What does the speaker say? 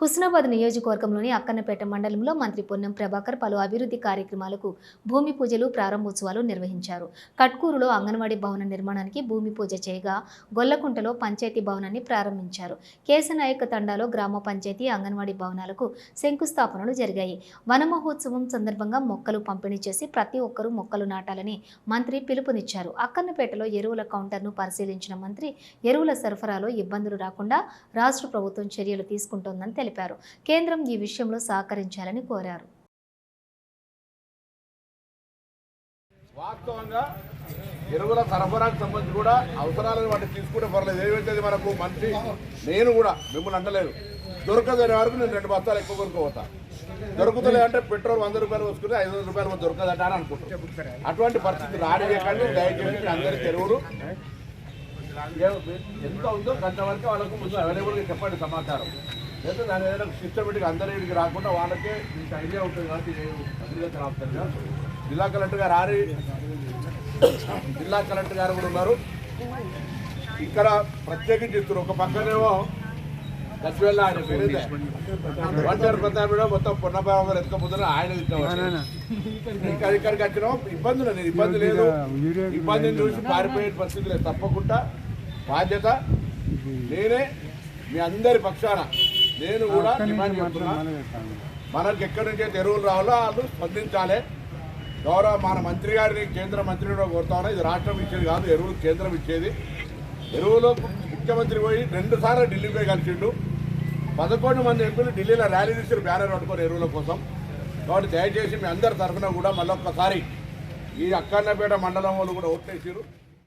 హుస్నాబాద్ నియోజకవర్గంలోని అక్కన్నపేట మండలంలో మంత్రి పొన్నం ప్రభాకర్ పలు అభివృద్ధి కార్యక్రమాలకు భూమి పూజలు ప్రారంభోత్సవాలు నిర్వహించారు. కట్కూరులో అంగన్వాడీ భవన నిర్మాణానికి భూమి పూజ చేయగా గొల్లకుంటలో పంచాయతీ భవనాన్ని ప్రారంభించారు. కేశనాయక తండాలో గ్రామ పంచాయతీ అంగన్వాడీ భవనాలకు శంకుస్థాపనలు జరిగాయి. వన మహోత్సవం సందర్భంగా మొక్కలు పంపిణీ చేసి ప్రతి ఒక్కరూ మొక్కలు నాటాలని మంత్రి పిలుపునిచ్చారు. అక్కన్నపేటలో ఎరువుల కౌంటర్ను పరిశీలించిన మంత్రి ఎరువుల సరఫరాలో ఇబ్బందులు రాకుండా రాష్ట్ర ప్రభుత్వం చర్యలు తీసుకుంటోందని తెలిపారు. కేంద్రం ఈ విషయంలో సహకరించాలని కోరారు. వాస్తవంగా ఎరువుల సరఫరాకు సంబంధించి కూడా అవసరాలను వాటిని తీసుకుంటే పర్లేదు. ఏమైతే మనకు మంచి నేను కూడా మిమ్మల్ని అంటలేదు. దొరకదనే వరకు నేను రెండు బస్తాలు ఎక్కువ కొనుక్కోపోతా దొరుకుతలే అంటే పెట్రోల్ వంద రూపాయలు వస్తుంది ఐదు వందల రూపాయలు దొరకదట అని అనుకుంటున్నాను. అటువంటి పరిస్థితి రానియకండి దయచేసి అందరి అందరికీ ఎరువులు ఎంత ఉందో కొంతవరకు వాళ్ళకు ముందు అవైలబుల్గా చెప్పండి సమాచారం. లేదా దాని ఏదైనా సిస్టమేటిక్ అందరికి రాకుండా వాళ్ళకే మీకు ఐడియా ఉంటుంది కాబట్టి అగ్రికల్చర్ ఆఫీసర్ గారు. జిల్లా కలెక్టర్ గారు ఆరి జిల్లా కలెక్టర్ గారు కూడా ఉన్నారు. ఇక్కడ ప్రత్యేకించి ఇస్తున్నారు. ఒక పక్కనేమో గచ్చివెళ్ళ ఆయన పేరుదే వంటర్ ప్రతాప్ మొత్తం పొన్నబాబు గారు ఎత్తుకపోతున్నారు ఆయన ఇస్తాం ఇంకా ఇక్కడికి వచ్చినాం. ఇబ్బంది లేదు. ఇబ్బంది లేదు ఇబ్బందిని చూసి పారిపోయే పరిస్థితి లేదు తప్పకుండా. బాధ్యత. నేనే మీ అందరి పక్షాన నేను కూడా డిమాండ్ చేస్తున్నా. మనకి ఎక్కడి నుంచి అయితే ఎరువులు రావాలో వాళ్ళు స్పందించాలి. గౌరవ మన మంత్రి గారిని కేంద్ర మంత్రిని కూడా కోరుతా ఉన్నా. ఇది రాష్ట్రం ఇచ్చేది కాదు ఎరువులు కేంద్రం ఇచ్చేది. ఎరువులు ముఖ్యమంత్రి పోయి రెండు సార్లు ఢిల్లీ పోయి కలిసిండు. పదకొండు మంది ఎంపీలు ఢిల్లీలో ర్యాలీ తీసి బ్యానర్ పట్టుకొని ఎరువుల కోసం. కాబట్టి దయచేసి మీ అందరి తరఫున కూడా మళ్ళొక్కసారి ఈ అక్కన్నపేట మండలం వాళ్ళు కూడా ఓట్లేసారు